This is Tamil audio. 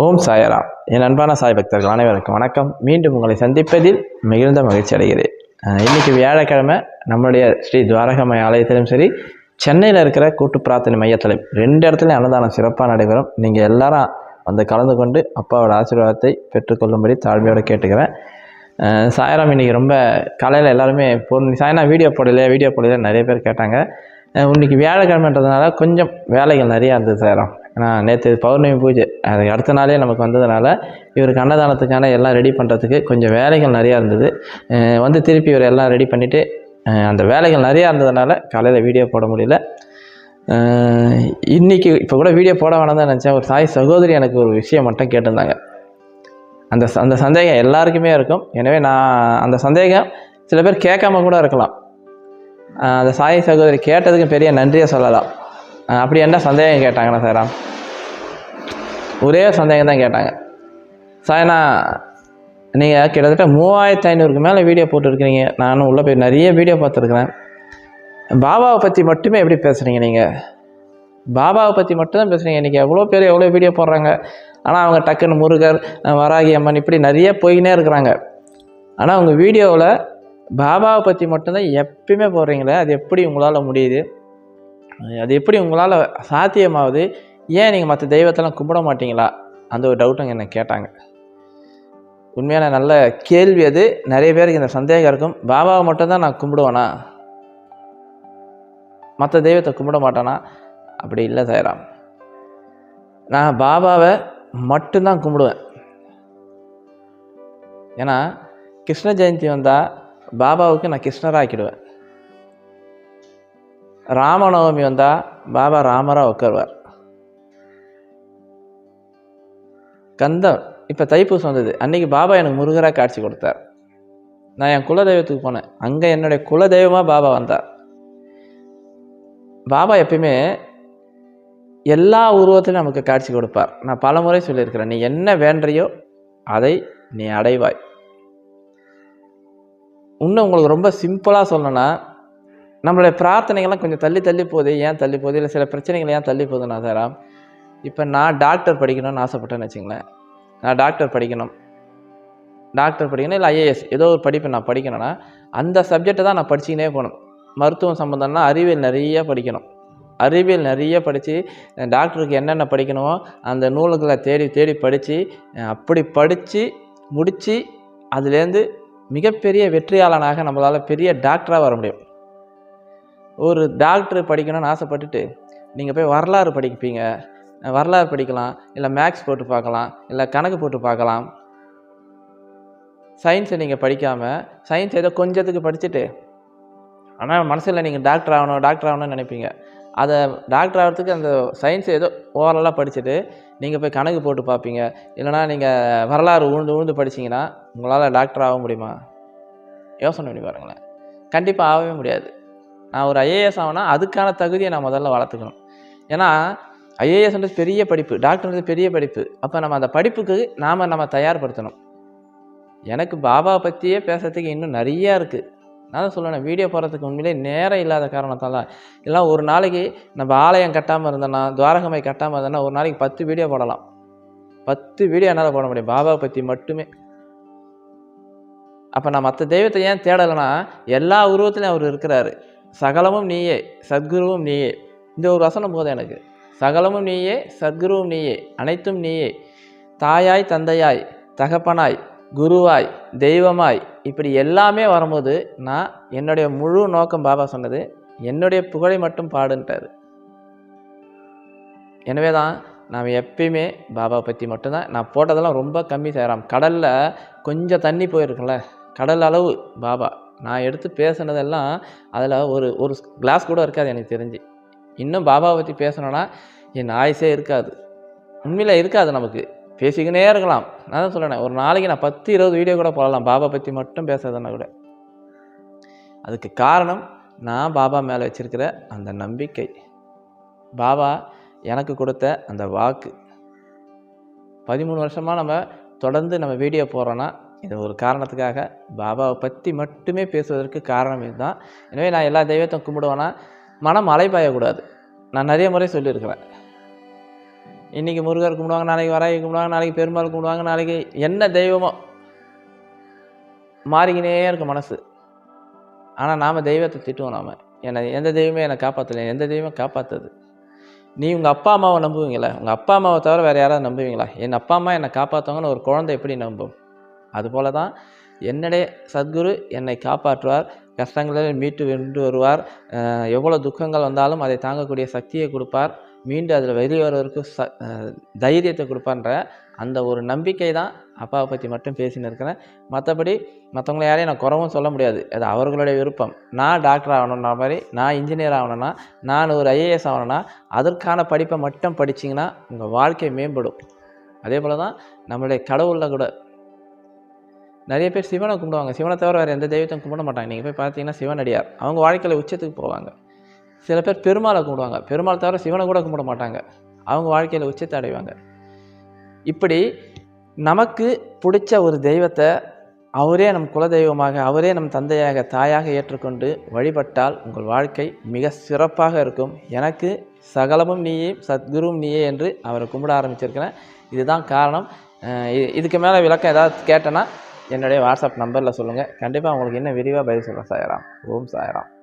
ஓம் சாயராம். என் அன்பான சாய் பக்தர்கள் அனைவருக்கும் வணக்கம். மீண்டும் உங்களை சந்திப்பதில் மிகுந்த மகிழ்ச்சி அடைகிறேன். இன்னைக்கு வியாழக்கிழமை நம்மளுடைய ஸ்ரீ துவாரகமய ஆலயத்திலும் சரி சென்னையில் இருக்கிற கூட்டு பிரார்த்தனை மையத்திலும் ரெண்டு இடத்துலையும் அன்னதானம் சிறப்பாக நடைபெறும். நீங்கள் எல்லாரும் வந்து கலந்து கொண்டு அப்பாவோட ஆசீர்வாதத்தை பெற்றுக்கொள்ளும்படி தாழ்மையோடு கேட்டுக்கிறேன். சாயராம் இன்னைக்கு ரொம்ப காலையில் எல்லாருமே பொண்ணு சாயனா வீடியோ போடல வீடியோ போடல நிறைய பேர் கேட்டாங்க. இன்னைக்கு வியாழக்கிழமைன்றதுனால கொஞ்சம் வேலைகள் நிறையா இருந்தது சாயராம். ஏன்னா நேற்று பௌர்ணமி பூஜை. அது அடுத்த நாளே நமக்கு வந்ததுனால இவருக்கு அன்னதானத்துக்கான எல்லாம் ரெடி பண்ணுறதுக்கு கொஞ்சம் வேலைகள் நிறையா இருந்தது. வந்து திருப்பி இவர் எல்லாம் ரெடி பண்ணிவிட்டு அந்த வேலைகள் நிறையா இருந்ததுனால காலையில் வீடியோ போட முடியல. இன்றைக்கி இன்னைக்கு இப்போ கூட வீடியோ போட வேணாம் தான் நினச்சேன். ஒரு தாய் சகோதரி எனக்கு ஒரு விஷயம் மட்டும் கேட்டிருந்தாங்க. அந்த அந்த சந்தேகம் எல்லாருக்குமே இருக்கும். எனவே நான் அந்த சந்தேகம் சில பேர் கேட்காம கூட இருக்கலாம். அந்த சாய் சகோதரி கேட்டதுக்கு பெரிய நன்றியை சொல்லலாம். அப்படி என்ன சந்தேகம் கேட்டாங்கண்ணா சாராம் ஒரே சந்தேகம் தான் கேட்டாங்க. சாயனா நீங்கள் கிட்டத்தட்ட மூவாயிரத்து ஐநூறுக்கு மேலே வீடியோ போட்டுருக்கிறீங்க நானும் உள்ளே போய் நிறைய வீடியோ பார்த்துருக்குறேன். பாபாவை பற்றி மட்டுமே எப்படி பேசுகிறீங்க நீங்கள் பாபாவை பற்றி மட்டும்தான் பேசுகிறீங்க இன்றைக்கி எவ்வளோ பேர் எவ்வளோ வீடியோ போடுறாங்க? ஆனால் அவங்க டக்குன்னு முருகர் வராகி அம்மன் இப்படி நிறைய போயினே இருக்கிறாங்க. ஆனால் உங்கள் வீடியோவில் பாபாவை பற்றி மட்டும்தான் எப்பயுமே போடுறீங்களே அது எப்படி உங்களால் முடியுது? அது எப்படி உங்களால் சாத்தியமாகுது ஏன் நீங்கள் மற்ற தெய்வத்தெல்லாம் கும்பிட மாட்டீங்களா? அந்த ஒரு டவுட்டுங்க என்னை கேட்டாங்க. உண்மையான நல்ல கேள்வி அது. நிறைய பேருக்கு இந்த சந்தேகம் இருக்கும். பாபாவை மட்டும்தான் நான் கும்பிடுவேனா? மற்ற தெய்வத்தை கும்பிட மாட்டேனா? அப்படி இல்லை சாய்ராம். நான் பாபாவை மட்டும்தான் கும்பிடுவேன். ஏன்னா கிருஷ்ண ஜெயந்தி வந்தால் பாபாவுக்கு நான் கிருஷ்ணராக ஆக்கிடுவேன் ராமநவமி வந்தால் பாபா ராமராக உட்காருவார். கந்தம் இப்போ தைப்பூசம் வந்தது. அன்னைக்கு பாபா எனக்கு முருகராக காட்சி கொடுத்தார். நான் என் குலதெய்வத்துக்கு போனேன். அங்கே என்னுடைய குலதெய்வமாக பாபா வந்தார். பாபா எப்பயுமே எல்லா உருவத்திலும் நமக்கு காட்சி கொடுப்பார். நான் பல முறை சொல்லியிருக்கிறேன். நீ என்ன வேண்டியோ அதை நீ அடைவாய். இன்னும் உங்களுக்கு ரொம்ப சிம்பிளாக சொல்லணும்னா நம்மளுடைய பிரார்த்தனைகள்லாம் கொஞ்சம் தள்ளி தள்ளி போகுது. ஏன் தள்ளி போகுது? இல்லை சில பிரச்சனைகள் ஏன் தள்ளி போகுதுன்னா சாரா இப்போ நான் டாக்டர் படிக்கணும்னு ஆசைப்பட்டேன்னு வச்சுங்களேன் நான் டாக்டர் படிக்கணும். டாக்டர் படிக்கணும் இல்லை ஐஏஎஸ் ஏதோ ஒரு படிப்பு நான் படிக்கணும்னா அந்த சப்ஜெக்டை தான் நான் படிச்சுக்கினே போகணும். மருத்துவம் சம்மந்தம்னா அறிவியல் நிறைய படிக்கணும். அறிவியல் நிறைய படித்து டாக்டருக்கு என்னென்ன படிக்கணுமோ அந்த நூல்களை தேடி தேடி படித்து அப்படி படித்து முடித்து அதுலேருந்து மிகப்பெரிய வெற்றியாளனாக நம்மளால் பெரிய டாக்டராக வர முடியும். ஒரு டாக்டர் படிக்கணும்னு ஆசைப்பட்டுட்டு நீங்கள் போய் வரலாறு படிப்பீங்க. வரலாறு படிக்கலாம் இல்லை மேக்ஸ் போட்டு பார்க்கலாம் இல்லை கணக்கு போட்டு பார்க்கலாம். சயின்ஸை நீங்கள் படிக்காமல் சயின்ஸ் ஏதோ கொஞ்சத்துக்கு படிச்சுட்டு ஆனால் மனசில் நீங்கள் டாக்டர் ஆகணும் டாக்டர் ஆகணும்னு நினைப்பீங்க. அதை டாக்டர் ஆகிறதுக்கு அந்த சயின்ஸ் ஏதோ ஓவரலாக படிச்சுட்டு நீங்கள் போய் கணக்கு போட்டு பார்ப்பீங்க. இல்லைனா நீங்கள் வரலாறு உழுந்து உழுந்து படிச்சீங்கன்னா உங்களால் டாக்டர் ஆக முடியுமா? யோசனை பண்ணி பாருங்களேன். கண்டிப்பாக ஆகவே முடியாது. நான் ஒரு ஐஏஎஸ் ஆகணும்னா அதுக்கான தகுதியை நான் முதல்ல வளர்த்துக்கணும். ஏன்னா ஐஏஎஸ்ன்றது பெரிய படிப்பு டாக்டர்ன்றது பெரிய படிப்பு. அப்போ நம்ம அந்த படிப்புக்கு நாம் நம்ம தயார்படுத்தணும். எனக்கு பாபா பற்றியே பேசுறதுக்கு இன்னும் நிறையா இருக்குது நான் தான் சொல்லணும் வீடியோ போடுறதுக்கு உண்மையிலே நேரம் இல்லாத காரணத்தால். எல்லாம் ஒரு நாளைக்கு நம்ம ஆலயம் கட்டாமல் இருந்தேன்னா துவாரகமை கட்டாமல் இருந்தேன்னா ஒரு நாளைக்கு பத்து வீடியோ போடலாம். பத்து வீடியோ என்னால் போட முடியும். பாபா பற்றி மட்டுமே. அப்போ நான் மற்ற தெய்வத்தை ஏன் தேடலைன்னா எல்லா உருவத்திலையும் அவர் இருக்கிறாரு. சகலமும் நீயே சத்குருவும் நீயே. இந்த ஒரு வசனம் போதும் எனக்கு. சகலமும் நீயே சத்குருவும் நீயே அனைத்தும் நீயே. தாயாய் தந்தையாய் தகப்பனாய் குருவாய் தெய்வமாய். இப்படி எல்லாமே வரும்போது நான் என்னுடைய முழு நோக்கம் பாபா சொன்னது என்னுடைய புகழை மட்டும் பாடுன்ட்டாரு. எனவே தான் நாம் எப்பயுமே பாபா பற்றி மட்டும்தான் நான் போட்டதெல்லாம் ரொம்ப கம்மி செய்கிறான் கடலில் கொஞ்சம் தண்ணி போயிருக்குல்ல கடல் அளவு பாபா. நான் எடுத்து பேசுனதெல்லாம் அதில் ஒரு ஒரு கிளாஸ் கூட இருக்காது எனக்கு தெரிஞ்சு. இன்னும் பாபாவை பற்றி பேசணுன்னா என் ஆயுசே இருக்காது. உண்மையில் இருக்காது நமக்கு. பேசிக்கினே இருக்கலாம். நான் தான் சொல்கிறேன் ஒரு நாளைக்கு நான் பத்து இருபது வீடியோ கூட போடலாம். பாபா பற்றி மட்டும் பேசுறதுன்னா கூட. அதுக்கு காரணம் நான் பாபா மேலே வச்சுருக்கிற அந்த நம்பிக்கை. பாபா எனக்கு கொடுத்த அந்த வாக்கு. பதிமூணு வருஷமாக நம்ம தொடர்ந்து நம்ம வீடியோ போடுறோன்னா இது ஒரு காரணத்துக்காக பாபாவை பற்றி மட்டுமே பேசுவதற்கு காரணம் இதுதான். எனவே நான் எல்லா தெய்வத்தையும் கும்பிடுவேன்னா மனம் அலைபாயக்கூடாது. நான் நிறைய முறை சொல்லியிருக்கிறேன். இன்றைக்கி முருகர் கும்பிடுவாங்க நாளைக்கு வராகி கும்பிடுவாங்க நாளைக்கு பெருமாள் கும்பிடுவாங்க நாளைக்கு என்ன தெய்வமோ? மாறிக்கினே இருக்கும் மனசு. ஆனால் நாம் தெய்வத்தை திட்டுவோம் நாம். என்னை எந்த தெய்வமே என்னை காப்பாற்றலை எந்த தெய்வம் காப்பாற்றுது நீ உங்கள் அப்பா அம்மாவை நம்புவீங்களா? உங்கள் அப்பா அம்மாவை தவிர வேறு யாராவது நம்புவீங்களா? என் அப்பா அம்மா என்னை காப்பாற்றுவாங்கன்னு ஒரு குழந்தை எப்படி நம்பும்? அதுபோல தான் என்னுடைய சத்குரு என்னை காப்பாற்றுவார் கஷ்டங்களில் மீட்டு வென்று வருவார். எவ்வளோ துக்கங்கள் வந்தாலும் அதை தாங்கக்கூடிய சக்தியை கொடுப்பார். மீண்டும் அதில் வெளியே வருவதற்கு ச தைரியத்தை கொடுப்பான்ற அந்த ஒரு நம்பிக்கை தான் அப்பாவை பற்றி மட்டும் பேசின்னு இருக்கிறேன். மற்றபடி மற்றவங்கள யாரையும் நான் குறவும் சொல்ல முடியாது. அது அவர்களுடைய விருப்பம். நான் டாக்டர் ஆகணுன்ற மாதிரி நான் இன்ஜினியர் ஆகணும்னா நான் ஒரு ஐஏஎஸ் ஆகணும்னா அதற்கான படிப்பை மட்டும் படிச்சிங்கன்னா உங்கள் வாழ்க்கை மேம்படும். அதே போல் தான் நம்மளுடைய கடவுளில் கூட நிறைய பேர் சிவனை கும்பிடுவாங்க. சிவனை தவிர வேறு எந்த தெய்வத்தையும் கும்பிட மாட்டாங்க. நீங்கள் போய் பார்த்தீங்கன்னா சிவனடியார் அவங்க வாழ்க்கையில் உச்சத்துக்கு போவாங்க. சில பேர் பெருமாளை கும்பிடுவாங்க. பெருமாள் தவிர சிவனை கூட கும்பிட மாட்டாங்க. அவங்க வாழ்க்கையில் உச்சத்தை அடைவாங்க. இப்படி நமக்கு பிடிச்ச ஒரு தெய்வத்தை அவரே நம் குலதெய்வமாக அவரே நம் தந்தையாக தாயாக ஏற்றுக்கொண்டு வழிபட்டால் உங்கள் வாழ்க்கை மிக சிறப்பாக இருக்கும். எனக்கு சகலமும் நீயே சத்குருவும் நீயே என்று அவரை கும்பிட ஆரம்பிச்சிருக்கிறேன். இதுதான் காரணம். இது- இதுக்கு மேலே விளக்கம் ஏதாவது கேட்டேன்னா என்னுடைய வாட்ஸ்அப் நம்பரில் சொல்லுங்கள் கண்டிப்பாக உங்களுக்கு இன்னும் விரிவாக பதில் சொல்கிறேன் சாயராம். ஓம் சாயராம்.